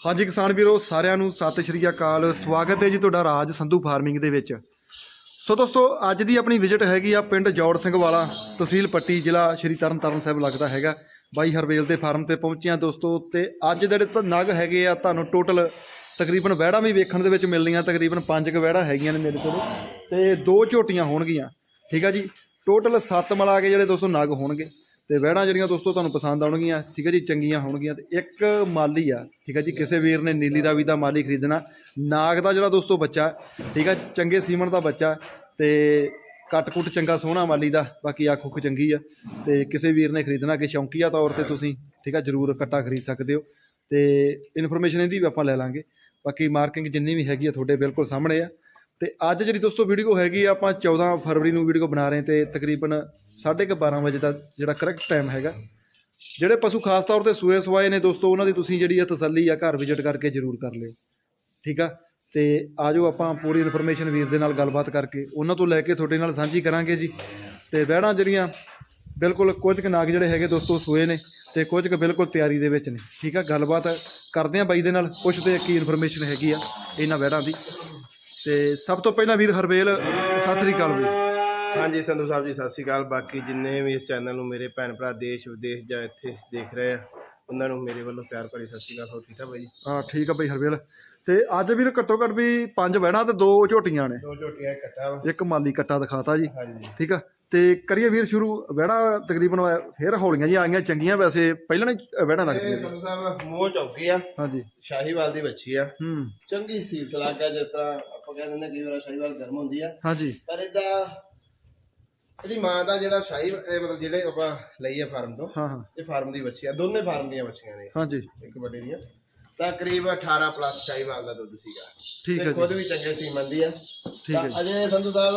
ਹਾਂਜੀ ਕਿਸਾਨ ਵੀਰੋ, ਸਾਰਿਆਂ ਨੂੰ ਸਤਿ ਸ਼੍ਰੀ ਅਕਾਲ। ਸਵਾਗਤ ਹੈ ਜੀ ਤੁਹਾਡਾ ਰਾਜ ਸੰਧੂ ਫਾਰਮਿੰਗ ਦੇ ਵਿੱਚ। ਸੋ ਦੋਸਤੋ, ਅੱਜ ਦੀ ਆਪਣੀ ਵਿਜ਼ਿਟ ਹੈਗੀ ਆ ਪਿੰਡ ਜੌੜ ਸਿੰਘ ਵਾਲਾ, ਤਹਿਸੀਲ ਪੱਟੀ, ਜ਼ਿਲ੍ਹਾ ਸ਼੍ਰੀ ਤਰਨਤਾਰਨ ਸਾਹਿਬ ਲੱਗਦਾ ਹੈਗਾ। ਬਾਈ ਹਰਵੇਲ ਦੇ ਫਾਰਮ ਤੇ ਪਹੁੰਚੇ ਆ ਦੋਸਤੋ, ਤੇ ਅੱਜ ਜਿਹੜੇ ਤਾਂ ਨਗ ਹੈਗੇ ਆ, ਤੁਹਾਨੂੰ ਟੋਟਲ ਤਕਰੀਬਨ ਵਹਿੜਾਂ ਵੀ ਵੇਖਣ ਦੇ ਵਿੱਚ ਮਿਲਣੀਆਂ, ਤਕਰੀਬਨ ਪੰਜ ਕੁ ਵਹਿੜਾਂ ਹੈਗੀਆਂ ਨੇ ਮੇਰੇ ਕੋਲ, ਤੇ ਦੋ ਝੋਟੀਆਂ ਹੋਣਗੀਆਂ। ਠੀਕ ਆ ਜੀ? ਟੋਟਲ 7 ਮਿਲਾ ਕੇ ਜਿਹੜੇ ਦੋਸਤੋ ਨਗ ਹੋਣਗੇ। ਤੇ ਵਹਿੜਾਂ ਜਿਹੜੀਆਂ ਦੋਸਤੋ ਤੁਹਾਨੂੰ ਪਸੰਦ ਆਉਣਗੀਆਂ, ਠੀਕ ਹੈ ਜੀ, ਚੰਗੀਆਂ ਹੋਣਗੀਆਂ ਤੇ ਇੱਕ ਮਾਲੀ ਆ, ਠੀਕ ਹੈ ਜੀ, ਕਿਸੇ ਵੀਰ ਨੇ ਨੀਲੀ ਰਾਵੀ ਦਾ ਮਾਲੀ ਖਰੀਦਣਾ। ਨਾਗ ਦਾ ਜਿਹੜਾ ਦੋਸਤੋ ਬੱਚਾ, ਠੀਕ ਹੈ, ਚੰਗੇ ਸੀਮਨ ਦਾ ਬੱਚਾ ਤੇ ਕੱਟ ਕੁੱਟ ਚੰਗਾ ਸੋਹਣਾ ਮਾਲੀ ਦਾ, ਬਾਕੀ ਅੱਖ ਉੱਖ ਚੰਗੀ ਆ ਤੇ ਕਿਸੇ ਵੀਰ ਨੇ ਖਰੀਦਣਾ ਕਿ ਸ਼ੌਂਕੀਆ ਤੌਰ ਤੇ ਤੁਸੀਂ, ਠੀਕ ਆ ਜਰੂਰ ਕੱਟਾ ਖਰੀਦ ਸਕਦੇ ਹੋ ਤੇ ਇਨਫੋਰਮੇਸ਼ਨ ਇਹਦੀ ਵੀ ਆਪਾਂ ਲੈ ਲਾਂਗੇ। ਬਾਕੀ ਮਾਰਕਿੰਗ ਜਿੰਨੀ ਵੀ ਹੈਗੀ ਆ ਤੁਹਾਡੇ ਬਿਲਕੁਲ ਸਾਹਮਣੇ ਆ ਤੇ ਅੱਜ ਜਿਹੜੀ ਦੋਸਤੋ ਵੀਡੀਓ ਹੈਗੀ ਆ, ਆਪਾਂ 14 ਫਰਵਰੀ ਨੂੰ ਵੀਡੀਓ ਬਣਾ ਰਹੇ ਤੇ ਤਕਰੀਬਨ 12:30 ਵਜੇ ਦਾ ਜਿਹੜਾ ਕਰੈਕਟ ਟਾਈਮ ਹੈਗਾ। ਜਿਹੜੇ ਪਸ਼ੂ ਖਾਸ ਤੌਰ ਤੇ ਸੂਏ ਸਵਾਏ ਨੇ ਦੋਸਤੋ, ਉਹਨਾਂ ਦੀ ਤੁਸੀਂ ਜਿਹੜੀ ਆ ਤਸੱਲੀ ਆ ਘਰ ਵਿਜ਼ਿਟ ਕਰਕੇ ਜ਼ਰੂਰ ਕਰ ਲਿਓ। ਠੀਕ ਆ? ਤੇ ਆਜੋ ਆਪਾਂ ਪੂਰੀ ਇਨਫੋਰਮੇਸ਼ਨ ਵੀਰ ਦੇ ਨਾਲ ਗੱਲਬਾਤ ਕਰਕੇ, ਉਹਨਾਂ ਤੋਂ ਲੈ ਕੇ ਤੁਹਾਡੇ ਨਾਲ ਸਾਂਝੀ ਕਰਾਂਗੇ ਜੀ। ਤੇ ਵਹਿੜਾਂ ਜਿਹੜੀਆਂ, ਬਿਲਕੁਲ ਕੁਝ ਕੁ ਨਾਗ ਜਿਹੜੇ ਹੈਗੇ ਦੋਸਤੋ ਸੂਏ ਨੇ, ਤੇ ਕੁਝ ਕੁ ਬਿਲਕੁਲ ਤਿਆਰੀ ਦੇ ਵਿੱਚ ਨੇ। ਠੀਕ ਆ? ਗੱਲਬਾਤ ਕਰਦੇ ਆ ਬਾਈ ਦੇ ਨਾਲ, ਪੁੱਛਦੇ ਆ ਕੀ ਇਨਫੋਰਮੇਸ਼ਨ ਹੈਗੀ ਆ ਇਹਨਾਂ ਵਹਿੜਾਂ ਦੀ। ਤੇ ਸਭ ਤੋਂ ਪਹਿਲਾਂ ਵੀਰ ਹਰਵੇਲ, ਸਤਿ ਸ੍ਰੀ ਅਕਾਲ ਵੀਰ। ਹਾਂਜੀ ਸੰਧੂ ਸਾਹਿਬ ਜੀ ਸਤਿ ਸ਼੍ਰੀ ਅਕਾਲ। ਬਾਕੀ ਜਿੰਨੇ ਵੀ ਇਸ ਚੈਨਲ ਨੂੰ ਮੇਰੇ ਭੈਣ ਭਰਾ ਦੇਸ਼ ਵਿਦੇਸ਼ ਜਾਂ ਇੱਥੇ ਦੇਖ ਰਹੇ ਆ ਉਹਨਾਂ ਨੂੰ ਮੇਰੇ ਵੱਲੋਂ ਪਿਆਰ ਭਰੀ ਸਤਿ ਸ਼੍ਰੀ ਅਕਾਲ। ਹੋ ਠੀਕ ਆ ਬਾਈ ਹਾਂ ਠੀਕ ਆ ਬਈ ਹਰਵੇਲ ਤੇ ਅੱਜ ਵੀਰ ਘੱਟੋ ਘੱਟ ਵੀ ਪੰਜ ਵਹਿਣਾ ਤੇ ਦੋ ਝੋਟੀਆਂ ਨੇ। ਦੋ ਝੋਟੀਆਂ ਇਕੱਠਾ ਵਾ। ਇੱਕ ਮਾਲੀ ਕੱਟਾ ਦਿਖਾਤਾ ਜੀ। ਹਾਂਜੀ। ਠੀਕ ਆ? ਤੇ ਕਰੀਏ ਵੀਰ ਸ਼ੁਰੂ ਵਹਿਣਾ ਤਕਰੀਬਨ ਫੇਰ ਹੌਲੀਆਂ ਜੀ ਆਈਆਂ ਚੰਗੀਆਂ ਵੈਸੇ ਪਹਿਲਾਂ ਨੇ ਵਹਿਣਾ ਇਹ ਲੱਗਦੀਆਂ ਸੰਧੂ ਸਾਹਿਬ ਮੂੰਹ ਚੌਕੀ ਆ। ਹਾਂਜੀ। ਸ਼ਾਹੀਵਾਲ ਦੀ ਬੱਚੀ ਆ। ਹੂੰ। ਚੰਗੀ ਸੀਲ ਸਲਾਗਾ ਜਿਸ ਤਰ੍ਹਾਂ ਆਪਾਂ ਕਹਿ ਦਿੰਦੇ ਕਈ ਵਾਰ ਸ਼ਾਹੀਵਾਲ ਗਰਮ ਹੁੰਦੀ ਆ। ਹਾਂਜੀ। ਪਰ ਇਹਦਾ ਇਹਦੀ ਮਾਂ ਦਾ ਜਿਹੜਾ ਸ਼ਾਹੀ ਇਹ ਮਤਲਬ ਜਿਹੜੇ ਆਪਾਂ ਲਈ ਆ ਫਾਰਮ ਤੋਂ ਹਾਂ ਹਾਂ। ਇਹ ਫਾਰਮ ਦੀ ਬੱਚੀ ਆ ਦੋਨੇ ਫਾਰਮ ਦੀਆਂ ਬੱਚੀਆਂ ਨੇ। ਹਾਂਜੀ। ਇੱਕ ਵੱਡੀ ਦੀਆਂ। ਤਾਂ ਕਰੀਬ 18 ਪਲੱਸ ਸ਼ਾਹੀਵਾਲ ਦਾ ਦੁੱਧ ਸੀਗਾ। ਠੀਕ ਤੇ ਹੈ ਖੁਦ ਜੀ ਵੀ ਚੰਗੇ ਸੀ ਮੰਦੀ ਆ। ਠੀਕ ਹੈ ਤਾਂ ਜੀ। ਅਜੇ ਸੰਧੂ ਸਾਹਿਬ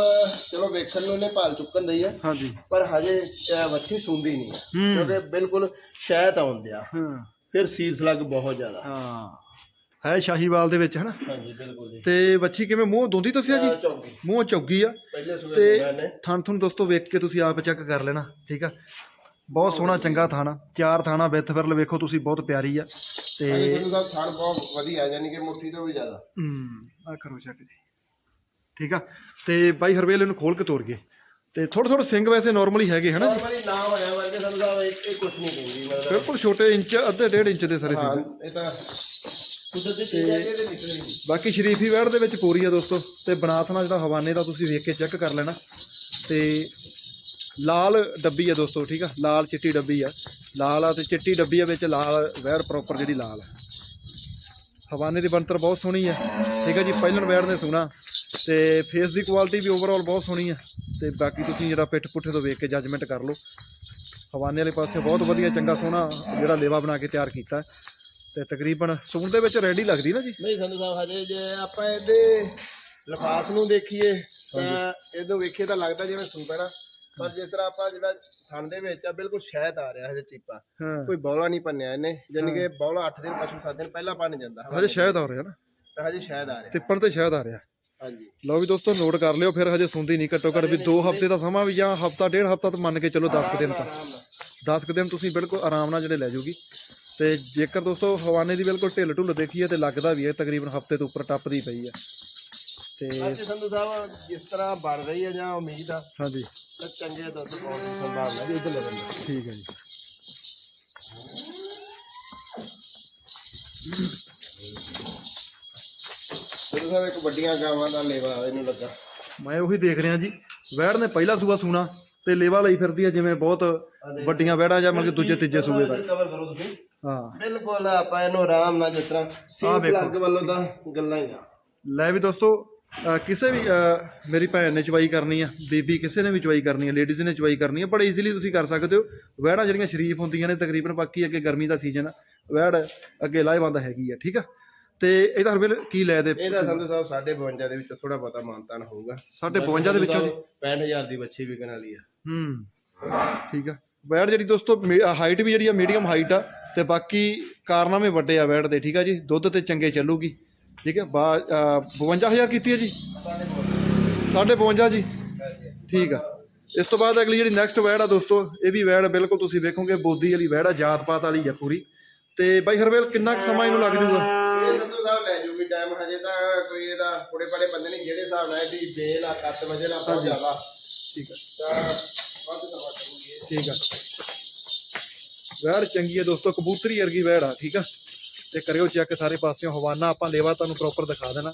ਚਲੋ ਵੇਖਣ ਨੂੰ ਇਹਨੇ ਭਾਲ ਚੁੱਕਣ ਦਈ ਆ। ਹਾਂਜੀ। ਪਰ ਹਜੇ ਅਹ, ਵੱਛੀ ਸੁੰਦੀ ਨਹੀਂ ਆ। ਹੂੰ। ਕਿਉਂਕਿ ਬਿਲਕੁਲ ਸ਼ਹਿਦ ਆਉਂਦੇ ਆ। ਹਾਂ। ਫਿਰ ਸੀਸ ਲੱਗ ਬਹੁਤ ਜ਼ਿਆਦਾ। ਹਾਂ। ਹੈ ਸ਼ਾਹੀਵਾਲ ਦੇ ਵਿੱਚ ਹਨਾ? ਹਾਂਜੀ ਬਿਲਕੁਲ ਜੀ। ਤੇ ਬੱਚੀ ਕਿਵੇਂ ਮੂੰਹ ਦੋਂਦੀ ਦੱਸਿਆ ਜੀ ਮੂੰਹ ਚੌਗੀ ਆ। ਪਹਿਲੇ ਸੂਏ ਤੇ ਨੇ। ਥਣ ਤੁਹਾਨੂੰ ਦੋਸਤੋ ਵੇਖ ਕੇ ਤੁਸੀਂ ਆਪ ਚੈੱਕ ਕਰ ਲੈਣਾ ਠੀਕ ਆ? ਬਹੁਤ ਸੋਹਣਾ ਚੰਗਾ ਥਾਣਾ ਚਾਰ ਥਾਣਾ ਵਿੱਥ ਫਿਰਲ ਵੇਖੋ ਤੁਸੀਂ ਬਹੁਤ ਪਿਆਰੀ ਆ। ਤੇ ਸਾਹਿਬ ਥਾਣ ਬਹੁਤ ਵਧੀਆ ਯਾਨੀ ਕਿ ਮੁੱਠੀ ਤੋਂ ਵੀ ਜ਼ਿਆਦਾ। ਹੂੰ ਆ ਕਰੋ ਚੈੱਕ ਜੀ। ਠੀਕ ਆ? ਤੇ ਬਾਈ ਹਰਵੇਲ ਇਹਨੂੰ ਖੋਲ ਕੇ ਤੋਰ ਗਏ। ਤੇ ਥੋੜੇ ਥੋੜੇ ਸਿੰਘ ਵੈਸੇ ਨਾਰਮਲੀ ਹੈਗੇ ਹਨਾ ਜੀ? ਨਾਰਮਲੀ ਨਾ ਹੋਇਆ ਵਰਗੇ ਸੰਧੂ ਸਾਹਿਬ ਇਹ ਕੁਝ ਨਹੀਂ ਕਹਿੰਦੀ ਮਤਲਬ। ਬਿਲਕੁਲ ਛੋਟੇ ਇੰਚ ਅੱਧੇ ਡੇਢ ਇੰਚ ਦੇ ਸਾਰੇ ਹਾਂ ਸਿੰਘ। ਇਹ ਤਾਂ ਕੁਦਰਤੀ ਚੀਜ਼ ਹੈ ਕਿ ਇਹਦੇ ਨਿਕਲ ਨਹੀਂ ਬਾਕੀ ਸ਼ਰੀਫੀ ਵੈੜ ਦੇ ਵਿੱਚ ਪੂਰੀ ਆ ਦੋਸਤੋ ਤੇ ਬਨਾਥਣਾ ਜਿਹੜਾ ਹਵਾਨੇ ਦਾ ਤੁਸੀਂ ਵੇਖ ਕੇ ਚੈੱਕ ਕਰ ਲੈਣਾ। ਤੇ ਲਾਲ ਡੱਬੀ ਆ ਦੋਸਤੋ ਠੀਕ ਆ? ਲਾਲ ਚਿੱਟੀ ਡੱਬੀ ਆ। ਲਾਲ ਆ ਤੇ ਚਿੱਟੀ ਡੱਬੀ ਆ ਵਿੱਚ ਲਾਲ ਵੈੜ ਪ੍ਰੋਪਰ ਜਿਹੜੀ ਲਾਲ ਆ। ਹਵਾਨੇ ਦੀ ਬਣਤਰ ਬਹੁਤ ਸੋਹਣੀ ਆ। ਠੀਕ ਆ ਜੀ ਪਹਿਲਣ ਵੈੜ ਨੇ ਸੋਹਣਾ। ਤੇ ਫੇਸ ਦੀ ਕੁਆਲਿਟੀ ਵੀ ਓਵਰਆਲ ਬਹੁਤ ਸੋਹਣੀ ਆ। ਤੇ ਬਾਕੀ ਤੁਸੀਂ ਜਿਹੜਾ ਪਿੱਠ ਪੁੱਠੇ ਤੋਂ ਵੇਖ ਕੇ ਜੱਜਮੈਂਟ ਕਰ ਲਓ। ਹਵਾਨੇ ਵਾਲੇ ਪਾਸੇ ਬਹੁਤ ਵਧੀਆ ਚੰਗਾ ਸੋਹਣਾ ਜਿਹੜਾ ਲੇਵਾ ਬਣਾ ਕੇ ਤਿਆਰ ਕੀਤਾ। ਤੇ ਤਕਰੀਬਨ ਸੂਣ ਦੇ ਵਿੱਚ ਰੈਡੀ ਲੱਗਦੀ ਨਾ ਜੀ? ਨਹੀਂ ਸੰਧੂ ਸਾਹਿਬ ਹਜੇ ਜੇ ਆਪਾਂ ਇਹਦੇ ਲਿਫਾਸ ਨੂੰ ਦੇਖੀਏ ਤਾਂ ਇਹਦੋਂ ਵੇਖੀਏ ਤਾਂ ਲੱਗਦਾ ਜਿਵੇਂ ਸੂਪ ਹੈ ਨਾ। ਪਰ ਜਿਸ ਤਰ੍ਹਾਂ ਆਪਾਂ ਜਿਹੜਾ ਥਣ ਦੇ ਵਿੱਚ ਆ ਬਿਲਕੁਲ ਸ਼ਹਿਦ ਆ ਰਿਹਾ ਹਜੇ ਚੀਪਾ। ਕੋਈ ਬੌਲਾ ਨਹੀਂ ਪੰਨਿਆ ਇਹਨੇ ਯਾਨੀ ਕਿ ਬੌਲਾ 8 ਦਿਨ ਪਸ਼ੂ 7 ਦਿਨ ਪਹਿਲਾਂ ਪੰਨ ਜਾਂਦਾ। ਹਜੇ ਸ਼ਾਇਦ ਆ ਰਿਹਾ ਨਾ। ਤਾਂ ਹਜੇ ਸ਼ਹਿਦ ਆ ਰਿਹਾ। ਤਿੱਪਣ ਤੇ ਸ਼ਾਇਦ ਆ ਰਿਹਾ। ਹਾਂਜੀ। ਲਓ ਵੀ ਦੋਸਤੋ ਨੋਟ ਕਰ ਲਿਓ ਫਿਰ ਹਜੇ ਸੁਣਦੀ ਨਹੀਂ ਘੱਟੋ ਘੱਟ ਵੀ 2 ਹਫ਼ਤੇ ਦਾ ਸਮਾਂ ਵੀ ਜਾਂ ਹਫ਼ਤਾ ਡੇਢ ਹਫ਼ਤਾ ਤਾਂ ਮੰਨ ਕੇ ਚੱਲੋ 10 ਕੁ ਦਿਨ ਤਾਂ। ਆਰਾਮ ਨਾਲ। 10 ਕੁ ਦਿਨ ਤੁਸੀਂ ਬਿਲਕੁਲ ਆਰਾਮ ਨਾਲ ਜਿਹੜੇ ਲੈ ਜਾਊਗੀ ਤੇ ਜੇਕਰ ਦੋਸਤੋ ਹਵਾਨੇ ਦੀ ਬਿਲਕੁਲ ਢਿੱਲ ਢੁੱਲ ਦੇਖੀਏ ਤੇ ਲੱਗਦਾ ਵੀ ਇਹ ਤਕਰੀਬਨ ਹਫ਼ਤੇ ਤੋਂ ਉੱਪਰ ਟੱਪਦੀ ਪਈ ਆ ਤੇ ਅੱਜ ਸੰਧੂ ਸਾਹਿਬ ਜਿਸ ਤਰ੍ਹਾਂ ਬਣ ਰਹੀ ਹੈ ਜਾਂ ਉਮੀਦ ਆ ਹਾਂਜੀ। ਤਾਂ ਚੰਗੇ ਦੁੱਧ ਪਾਉਣ ਦੀ ਸੰਭਾਵਨਾ ਵੀ ਇੱਧਰ ਲੱਗਣ ਠੀਕ ਹੈ ਜੀ। ਸੰਧੂ ਸਾਹਿਬ ਇੱਕ ਵੱਡੀਆਂ ਗਾਵਾਂ ਦਾ ਲੇਵਾ ਇਹਨੂੰ ਲੱਗਾ। ਮੈਂ ਉਹੀ ਦੇਖ ਰਿਹਾ ਜੀ। ਵੈੜ ਨੇ ਪਹਿਲਾ ਸੂਆ ਸੂਣਾ ਤੇ ਲੇਵਾ ਲਈ ਫਿਰਦੀ ਆ ਜਿਵੇਂ ਬਹੁਤ ਵੱਡੀਆਂ ਵੈੜਾਂ ਜਾਂ ਮਤਲਬ ਦੂਜੇ ਤੀਜੇ ਸੂਏ ਦਾ ਕਵਰ ਕਰੋ ਤੁਸੀਂ। ਹਾਂ। ਬਿਲਕੁਲ ਆਪਾਂ ਇਹਨੂੰ ਆਰਾਮ ਨਾਲ ਜਿਸ ਤਰ੍ਹਾਂ ਸੀਸ। ਲੱਗ ਵੱਲੋਂ ਤਾਂ ਗੱਲਾਂ ਹੀ ਆ। ਲੈ ਵੀ ਦੋਸਤੋ ਕਿਸੇ ਵੀ ਮੇਰੀ ਭੈਣ ਨੇ ਚਵਾਈ ਕਰਨੀ ਆ ਬੀਬੀ ਕਿਸੇ ਨੇ ਵੀ ਚਵਾਈ ਕਰਨੀ ਆ ਲੇਡੀਜ਼ ਨੇ ਚਵਾਈ ਕਰਨੀ ਆ ਬੜੇ ਈਜ਼ੀਲੀ ਤੁਸੀਂ ਕਰ ਸਕਦੇ ਹੋ। ਵੈੜਾਂ ਜਿਹੜੀਆਂ ਸ਼ਰੀਫ ਹੁੰਦੀਆਂ ਨੇ ਤਕਰੀਬਨ ਬਾਕੀ ਅੱਗੇ ਗਰਮੀ ਦਾ ਸੀਜ਼ਨ ਆ ਵੈੜ ਅੱਗੇ ਲਾਹੇਵੰਦ ਹੈਗੀ ਆ ਠੀਕ ਆ? ਤੇ ਇਹਦਾ ਹਰਬਿਲ ਕੀ ਲੈ ਦੇ? ਇਹਦਾ ਸੰਧੂ ਸਾਹਿਬ 52 ਦੇ ਵਿੱਚ ਥੋੜਾ ਬਹੁਤਾ ਮਾਨਤਾਨ ਹੋਊਗਾ। ਸਾਢੇ 52 ਦੇ ਵਿੱਚੋਂ ਜੀ 65000 ਦੀ ਬੱਚੀ ਵਿਕਣ ਵਾਲੀ ਆ। ਹੂੰ। ਠੀਕ ਆ। ਵੈੜ ਜਿਹੜੀ ਦੋਸਤੋ ਹਾਈਟ ਵੀ ਜਿਹੜੀ ਆ ਮੀਡੀਅਮ ਹਾਈਟ ਆ ਤੇ ਬਾਕੀ ਕਾਰਨਾਮੇ ਵੱਡੇ ਆ ਵੈੜ ਦੇ ਠੀਕ ਆ ਜੀ? ਦੁੱਧ ਤੇ ਚੰਗੇ ਚੱਲੂਗੀ। ਠੀਕ ਹੈ ਬਾ ਅਹ 52000 ਕੀਤੀ ਹੈ ਜੀ? 52 ਜੀ। ਠੀਕ ਆ। ਇਸ ਤੋਂ ਬਾਅਦ ਅਗਲੀ ਜਿਹੜੀ ਨੈਕਸਟ ਵੈੜ ਆ ਦੋਸਤੋ ਇਹ ਵੀ ਵੈੜ ਬਿਲਕੁਲ ਤੁਸੀਂ ਵੇਖੋਗੇ ਬੋਦੀ ਵਾਲੀ ਵੈੜ ਆ ਜਾਤ ਪਾਤ ਵਾਲੀ ਆ ਪੂਰੀ। ਤੇ ਬਾਈ ਹਰਵੇਲ ਕਿੰਨਾ ਕੁ ਸਮਾਂ ਇਹਨੂੰ ਲੱਗ ਜੂਗਾ? ਇਹ ਸੰਧੂ ਸਾਹਿਬ ਲੈ ਜੂਗੀ ਟਾਈਮ ਹਜੇ ਤਾਂ ਕੋਈ ਇਹਦਾ ਥੋੜੇ ਬੜੇ ਬੰਦੇ ਨਹੀਂ ਜਿਹੜੇ ਹਿਸਾਬ ਨਾਲ ਇਹਦੀ ਬੇਲ ਆ ਕੱਤ ਵਜੇ ਨਾਲ ਬਹੁਤ ਜ਼ਿਆਦਾ। ਠੀਕ ਤਾਂ ਵੱਧ। ਠੀਕ ਆ। ਵੈੜ ਚੰਗੀ ਹੈ ਦੋਸਤੋ ਕਬੂਤਰੀ ਵਰਗੀ ਵੈੜ ਆ ਠੀਕ ਆ? ਤੇ ਕਰਿਓ ਚੈੱਕ ਸਾਰੇ ਪਾਸਿਓਂ ਹਵਾਨਾ ਆਪਾਂ ਲੇਵਾ ਤੁਹਾਨੂੰ ਪ੍ਰੋਪਰ ਦਿਖਾ ਦੇਣਾ।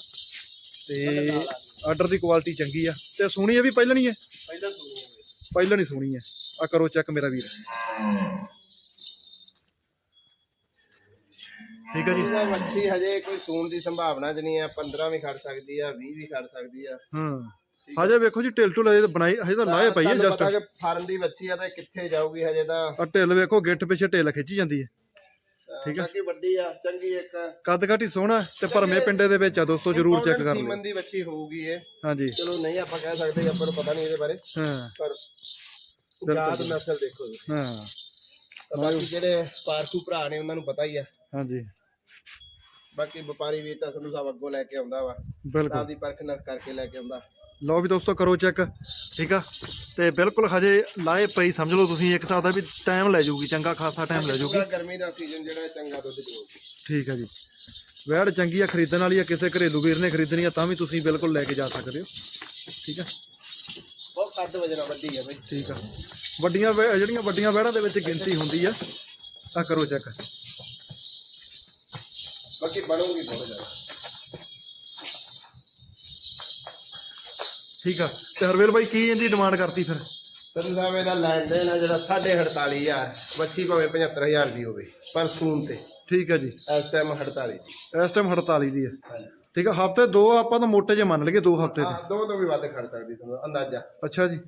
ਤੇ ਆਰਡਰ ਦੀ ਕੁਆਲਿਟੀ ਚੰਗੀ ਆ। ਤੇ ਸੋਹਣੀ ਇਹ ਵੀ ਹੈ ਪਹਿਲਾਂ ਸੁਣੀ ਹੈ ਪਹਿਲਣੀ ਸੋਹਣੀ ਹੈ ਆ ਕਰੋ ਚੈੱਕ ਮੇਰਾ ਵੀਰ। ਠੀਕ ਆ ਜੀ। ਇਹਦਾ ਮੱਛੀ ਹਜੇ ਕੋਈ ਸੂਣ ਦੀ ਸੰਭਾਵਨਾ ਨਹੀਂ ਆ 15 ਵੀ ਖੜ ਸਕਦੀ ਆ 20 ਵੀ ਖੜ ਸਕਦੀ ਆ। ਹਾਂ। ਹਜੇ ਵੇਖੋ ਜੀ ਢਿੱਲ ਢੁੱਲ ਹਜੇ ਤਾਂ ਬਣਾਈ ਹਜੇ ਤਾਂ ਲਾਏ ਪਈ ਹੈ ਤੁਹਾਨੂੰ ਜਸਟ ਪਤਾ ਕਿ ਫਾਰਮ ਦੀ ਬੱਚੀ ਆ ਤਾਂ ਕਿੱਥੇ ਜਾਊਗੀ ਹਜੇ ਤਾਂ। ਆ ਢਿੱਲ ਵੇਖੋ ਗਿੱਠ ਪਿੱਛੇ ਢਿੱਲ ਖਿੱਚੀ ਜਾਂਦੀ ਹੈ। ਠੀਕ ਆ। ਬਾਕੀ ਵੱਡੀ ਆ ਚੰਗੀ ਇੱਕ। ਕੱਦ ਘਾਟੀ ਸੋਹਣਾ ਤੇ ਭਰਮੇ ਪਿੰਡੇ ਦੇ ਵਿੱਚ ਆ ਦੋਸਤੋ ਜਰੂਰ ਚੈੱਕ ਕਰ ਲਿਓ। ਸੀਮਨ ਦੀ ਬੱਚੀ ਹੋਊਗੀ ਇਹ। ਹਾਂਜੀ। ਚਲੋ ਨਹੀਂ ਆਪਾਂ ਕਹਿ ਸਕਦੇ ਆਪਾਂ ਨੂੰ ਪਤਾ ਨਹੀਂ ਇਹਦੇ ਬਾਰੇ। ਹਾਂ। ਪਰ ਜਾਤ ਨਸਲ ਦੇਖੋ ਜੀ। ਹਾਂ। ਤਾਂ ਬਾਕੀ ਜਿਹੜੇ ਪਾਰਕੂ ਭਰਾ ਨੇ ਉਹਨਾਂ ਨੂੰ ਪਤਾ ਹੀ ਆ। ਹਾਂਜੀ। ਬਾਕੀ ਵਪਾਰੀ ਵੀ ਤਾਂ ਸਾਨੂੰ ਸਭ ਅੱਗੋਂ ਲੈ ਕੇ ਆਉਂਦਾ ਵਾ। ਬਿਲਕੁਲ। ਆਪਦੀ ਪਰਖ ਨਾਲ ਕਰਕੇ ਲੈ ਕੇ ਆਉਂਦਾ। ਲਓ ਵੀ ਦੋਸਤੋ ਕਰੋ ਚੈੱਕ ਠੀਕ ਆ? ਤੇ ਬਿਲਕੁਲ ਹਜੇ ਲਾਏ ਪਈ ਸਮਝ ਲਓ ਤੁਸੀਂ ਇੱਕ ਹਿਸਾਬ ਦਾ ਵੀ ਟਾਈਮ ਲੈ ਜਾਊਗੀ ਚੰਗਾ ਖਾਸਾ ਟਾਈਮ ਲੈ ਜਾਊਗੀ। ਗਰਮੀ ਦਾ ਸੀਜ਼ਨ ਜਿਹੜਾ ਚੰਗਾ ਦੁੱਧ ਦੇਊਗੀ ਠੀਕ ਆ ਜੀ। ਵੈੜ ਚੰਗੀ ਆ ਖਰੀਦਣ ਵਾਲੀ ਆ ਕਿਸੇ ਘਰੇਲੂ ਵੀਰ ਨੇ ਖਰੀਦਣੀ ਆ ਤਾਂ ਵੀ ਤੁਸੀਂ ਬਿਲਕੁਲ ਲੈ ਕੇ ਜਾ ਸਕਦੇ ਹੋ। ਠੀਕ ਆ? ਬਹੁਤ ਕੱਦ ਵਜਣਾ ਵੱਡੀ ਆ ਬਈ। ਠੀਕ ਆ। ਵੱਡੀਆਂ ਜਿਹੜੀਆਂ ਵੱਡੀਆਂ ਵੈੜਾਂ ਦੇ ਵਿੱਚ ਗਿਣਤੀ ਹੁੰਦੀ ਆ ਆ ਕਰੋ ਚੈੱਕ ਬਾਕੀ ਬਣੂਗੀ ਬਹੁਤ ਜ਼ਿਆਦਾ ਠੀਕ ਆ। ਤੇ ਹਰਵੇਲ ਬਾਈ ਕੀ ਇਹਦੀ ਡਿਮਾਂਡ ਕਰਤੀ ਫਿਰ? ਤੈਨੂੰ ਸਾਹਿਬ ਇਹਦਾ ਲੈਣ ਦੇਣ ਆ ਜਿਹੜਾ 48500 ਬੱਚੀ ਭਾਵੇਂ 75000 ਦੀ ਹੋਵੇ ਪਰ ਸੂਨ ਤੇ। ਠੀਕ ਆ ਜੀ। ਇਸ ਟਾਈਮ 48 ਦੀ। ਇਸ ਟਾਈਮ 48 ਦੀ ਆ। ਠੀਕ ਆ ਹਫ਼ਤੇ ਦੋ ਆਪਾਂ ਤਾਂ ਮੋਟੇ ਜੇ ਮੰਨ ਲਈਏ ਦੋ ਹਫ਼ਤੇ ਹਾਂ ਦੋ ਤੋਂ ਵੀ ਵੱਧ ਖੜ ਸਕਦੀ ਤੁਹਾਨੂੰ ਅੰਦਾਜ਼ਾ। ਅੱਛਾ ਜੀ।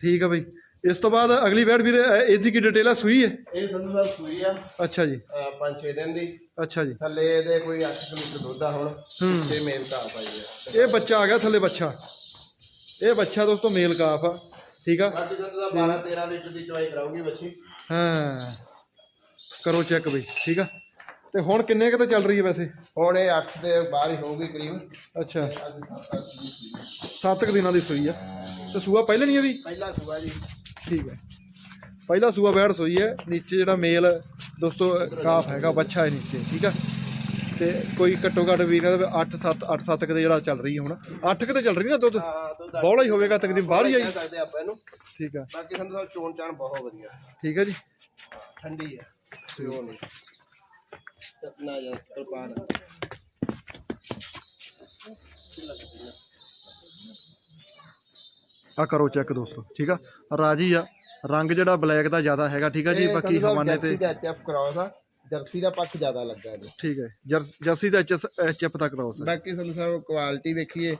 ਠੀਕ ਆ ਬਈ। ਇਸ ਤੋਂ ਬਾਅਦ ਅਗਲੀ ਵੈੜ ਵੀਰੇ ਇਸ ਦੀ ਕੀ ਡਿਟੇਲ ਆ? ਸੂਈ ਹੈ? ਇਹ ਸੰਧੂ ਸਾਹਿਬ ਸੂਈ ਆ। ਅੱਛਾ ਜੀ। 5-6 ਦਿਨ ਦੀ। ਅੱਛਾ ਜੀ। ਥੱਲੇ ਇਹਦੇ ਕੋਈ 8 ਲੀਟਰ ਦੁੱਧ ਆ ਹੁਣ। ਹੂੰ। ਤੇ ਮੇਲ ਤਾਂ ਪਾਈ ਆ। ਇਹ ਬੱਚਾ ਆ ਗਿਆ ਥੱਲੇ ਬੱਚਾ। ਇਹ ਬੱਚਾ ਦੋਸਤੋ ਮੇਲ ਕਾਫ ਆ ਠੀਕ ਆ? ਬਾਕੀ ਸੰਧੂ ਸਾਹਿਬ 12-13 ਲੀਟਰ ਦੀ ਚਵਾਈ ਕਰਾਉਗੀ ਬੱਚੀ। ਹਾਂ ਕਰੋ ਚੈੱਕ ਬਈ ਠੀਕ ਆ? ਤੇ ਹੁਣ ਕਿੰਨੇ ਕੁ ਤੇ ਚੱਲ ਰਹੀ ਹੈ ਵੈਸੇ? ਹੁਣ ਇਹ 8 ਦੇ ਬਾਹਰ ਹੀ ਹੋਊਗੀ ਕਰੀਬ। ਅੱਛਾ। ਅੱਜ 7-8 ਦੀ ਸੂਈ ਆ। 7 ਕੁ ਦਿਨਾਂ ਦੀ ਸੂਈ ਆ। ਤੇ ਸੂਆ ਪਹਿਲੇ ਨਹੀਂ ਇਹ ਵੀ? ਪਹਿਲਾ ਸੂਆ ਜੀ। ਠੀਕ ਹੈ ਪਹਿਲਾ ਸੂਆ ਬੈੜ ਸੋਈ ਹੈ ਨੀਚੇ ਜਿਹੜਾ ਮੇਲ ਦੋਸਤੋ ਕਾਫ ਹੈਗਾ ਬੱਚਾ ਹੈ ਨੀਚੇ ਠੀਕ ਆ? ਤੇ ਕੋਈ ਘੱਟੋ ਘੱਟ ਵੀ ਕਹਿੰਦਾ 8 7 8 7 ਕਿਤੇ ਜਿਹੜਾ ਚੱਲ ਰਹੀ ਹੁਣ। 8 ਕਿਤੇ ਚੱਲ ਰਹੀ ਨਾ ਦੁੱਧ? ਬੌਲਾ ਹੀ ਹੋਵੇਗਾ ਤਕਰੀਬਨ ਬਾਹਰ ਹੀ ਆਈ ਕਹਿ ਸਕਦੇ ਆਪਾਂ ਇਹਨੂੰ। ਠੀਕ ਆ। ਬਾਕੀ ਸੰਧੂ ਸਾਹਿਬ ਚੋਣ ਚਾਣ ਬਹੁਤ ਵਧੀਆ। ਠੀਕ ਹੈ ਜੀ। ਠੰਡੀ ਆ। ਪਿਓ ਨਹੀਂ। ਨਾ ਜਾ ਕਿਰਪਾਨ ਆ ਕਰੋ ਚੈੱਕ ਦੋਸਤੋ ਠੀਕ ਆ? ਰਾਜੀ ਆ। ਰੰਗ ਜਿਹੜਾ ਬਲੈਕ ਦਾ ਜ਼ਿਆਦਾ ਹੈਗਾ ਠੀਕ ਆ ਜੀ ਬਾਕੀ ਹਵਾਨੇ ਤੇ ਦਾ ਐਚਐਫ ਕਰਾਉਸ ਆ ਜਰਸੀ ਦਾ ਪੱਖ ਜ਼ਿਆਦਾ ਲੱਗਾ ਇਹਨੂੰ ਠੀਕ ਹੈ ਜਰ- ਜਰਸੀ ਦਾ ਐਚਐਸ ਐਚਐਫ ਤੱਕ ਕਰਾਓ ਸਰ। ਬਾਕੀ ਸੰਧੂ ਸਾਹਿਬ ਕੁਆਲਿਟੀ ਵੇਖੀਏ